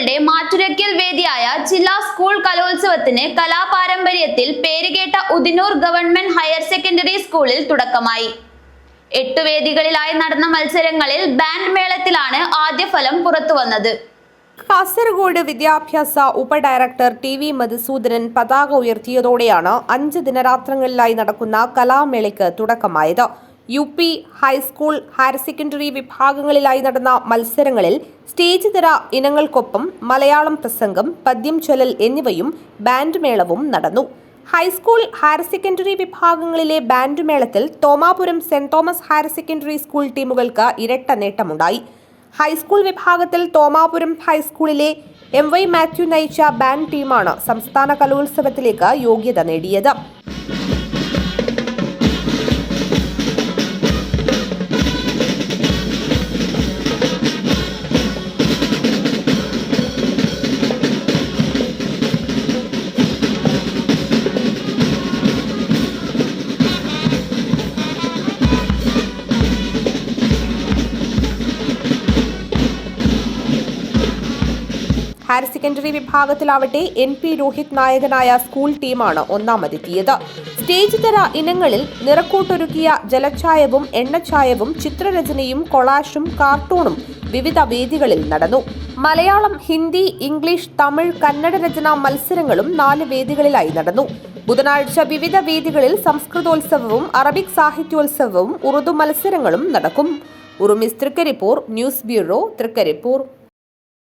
സ്കൂളുകളുടെ മാറ്റുരയ്ക്കൽ വേദിയായ ജില്ലാ സ്കൂൾ കലോത്സവത്തിന് കലാപാരമ്പര്യത്തിൽ പേരുകേട്ട ഉദിനൂർ ഗവൺമെന്റ് ഹയർ സെക്കൻഡറി സ്കൂളിൽ തുടക്കമായി. എട്ടു വേദികളിലായി നടന്ന മത്സരങ്ങളിൽ ബാൻഡ് മേളത്തിലാണ് ആദ്യ ഫലം പുറത്തുവന്നത് കാസർഗോഡ് വിദ്യാഭ്യാസ ഉപഡയറക്ടർ ടി വി മധുസൂദനൻ പതാക ഉയർത്തിയതോടെയാണ് അഞ്ച് ദിനരാത്രങ്ങളിലായി നടക്കുന്ന കലാമേളയ്ക്ക് തുടക്കമായത്. U P high school higher secondary വിഭാഗങ്ങളിലായി നടന്ന മത്സരങ്ങളിൽ സ്റ്റേജ് തര ഇനങ്ങൾക്കൊപ്പം മലയാളം പ്രസംഗം പദ്യം ചൊല്ലൽ എന്നിവയും ബാൻഡ് മേളവും നടന്നു. ഹൈസ്കൂൾ ഹയർ സെക്കൻഡറി വിഭാഗങ്ങളിലെ band മേളത്തിൽ Thomapuram saint Thomas higher secondary school ടീമുകൾക്ക് ഇരട്ട നേട്ടമുണ്ടായി. ഹൈസ്കൂൾ വിഭാഗത്തിൽ തോമാപുരം ഹൈസ്കൂളിലെ എം വൈ മാത്യു നയിച്ച ബാൻഡ് ടീമാണ് സംസ്ഥാന കലോത്സവത്തിലേക്ക് യോഗ്യത നേടിയത്. ഹയർ സെക്കൻഡറി വിഭാഗത്തിലാവട്ടെ എൻ പി രോഹിത് നായകനായ സ്കൂൾ ടീമാണ് ഒന്നാമതെത്തിയത്. സ്റ്റേജ് തര ഇനങ്ങളിൽ നിറക്കൂട്ടൊരുക്കിയ ജലച്ചായവും എണ്ണച്ചായവും ചിത്രരചനയും കൊളാഷും കാർട്ടൂണും വിവിധ വേദികളിൽ നടന്നു. മലയാളം ഹിന്ദി ഇംഗ്ലീഷ് തമിഴ് കന്നഡ രചനാ മത്സരങ്ങളും നാല് വേദികളിലായി നടന്നു. ബുധനാഴ്ച വിവിധ വേദികളിൽ സംസ്കൃതോത്സവവും അറബിക് സാഹിത്യോത്സവവും ഉറുദു മത്സരങ്ങളും നടക്കും. ഉറുമിസ് തൃക്കരിപ്പൂർ ന്യൂസ് ബ്യൂറോ തൃക്കരിപ്പൂർ.